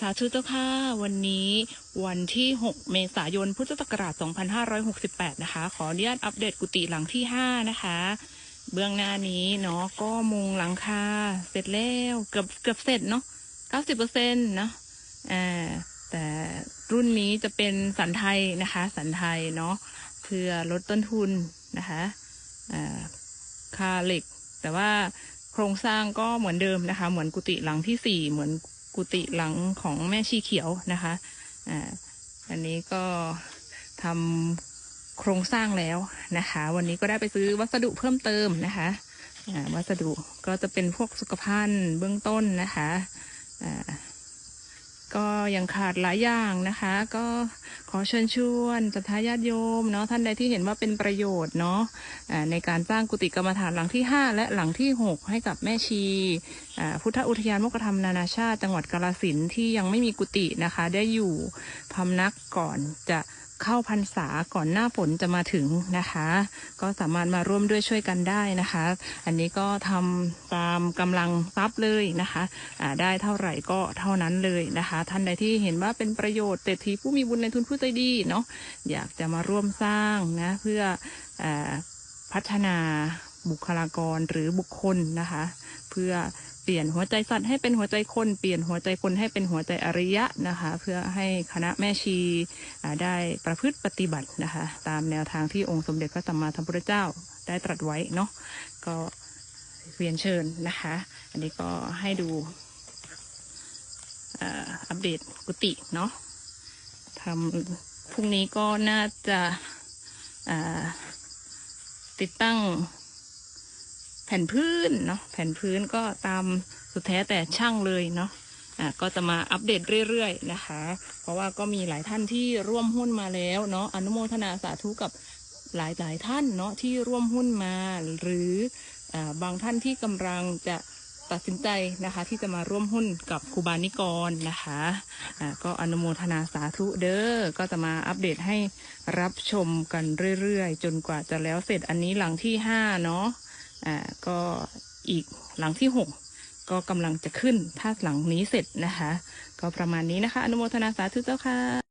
สาธุเจ้าค่ะ วันนี้วันที่ 6 เมษายน พุทธศักราช 2568 นะคะ ขออนุญาตอัปเดตกุฏิหลังที่ 5 นะคะ เบื้องหน้านี้เนาะก็มุงหลังคาเสร็จแล้วเกือบเกือบเสร็จเนาะ 90%เซ็นาะอ่าแต่รุ่นนี้จะเป็นสันไทยนะคะ สันไทยเนาะเพื่อลดต้นทุนนะคะอ่าค่าเหล็ก แต่ว่าโครงสร้างก็เหมือนเดิมนะคะ เหมือนกุฏิหลังที่สี่เหมือน กุฏิหลังของแม่ชีเขียวนะคะอ่าอันนี้ก็ทำโครงสร้างแล้วนะคะ วันนี้ก็ได้ไปซื้อวัสดุเพิ่มเติมนะคะอ่าวัสดุก็จะเป็นพวกสุขภัณฑ์เบื้องต้นนะคะอ่า ก็ยังขาดหลายอย่างนะคะ ก็ขอเชิญชวนสัทยาญาติโยมเนาะท่านใดที่เห็นว่าเป็นประโยชน์เนาะในการสร้างกุฏิกรรมฐานหลังที่ 5 และหลังที่ 6 ให้กับแม่ชีพุทธอุทยานมกธรรมนานาชาติ จังหวัดกาลสินที่ยังไม่มีกุฏินะคะ ได้อยู่พำนักก่อนจะ เข้าพรรษาก่อนหน้าฝนจะมาถึงนะคะ ก็สามารถมาร่วมด้วยช่วยกันได้นะคะ อันนี้ก็ทำตามกำลังทรัพย์เลยนะคะอ่าได้เท่าไหร่ก็เท่านั้นเลยนะคะ ท่านใดที่เห็นว่าเป็นประโยชน์เศรษฐีผู้มีบุญในทุนผู้ใจดีเนาะอยากจะมาร่วมสร้างนะเพื่ออพัฒนาบุคลากรหรือบุคคลนะคะ เพื่อ เปลี่ยนหัวใจสัตว์ให้เป็นหัวใจคน เปลี่ยนหัวใจคนให้เป็นหัวใจอริยะนะคะ เพื่อให้คณะแม่ชีได้ประพฤติปฏิบัตินะคะ ตามแนวทางที่องค์สมเด็จพระสัมมาสัมพุทธเจ้าได้ตรัสไว้เนาะก็เรียนเชิญนะคะ อันนี้ก็ให้ดูอัปเดตกุฏิเนาะทำพรุ่งนี้ก็น่าจะติดตั้ง แผ่นพื้นเนาะแผ่นพื้นก็ตามสุดแท้แต่ช่างเลยเนาะอะก็จะมาอัปเดตเรื่อยๆนะคะ เพราะว่าก็มีหลายท่านที่ร่วมหุ้นมาแล้วเนาะอนุโมทนาสาธุกับหลายๆท่านเนาะที่ร่วมหุ้นมา หรืออาบางท่านที่กำลังจะตัดสินใจนะคะที่จะมาร่วมหุ้นกับครูบานิกรนะคะอะก็อนุโมทนาสาธุเด้อก็จะมาอัปเดตให้รับชมกันเรื่อยๆ จนกว่าจะแล้วเสร็จอันนี้หลังที่ห้าเนาะ อ่าก็อีกหลังที่หกก็กำลังจะขึ้นถ้าหลังนี้เสร็จนะคะ ก็ประมาณนี้นะคะ อนุโมทนาสาธุเจ้าค่ะ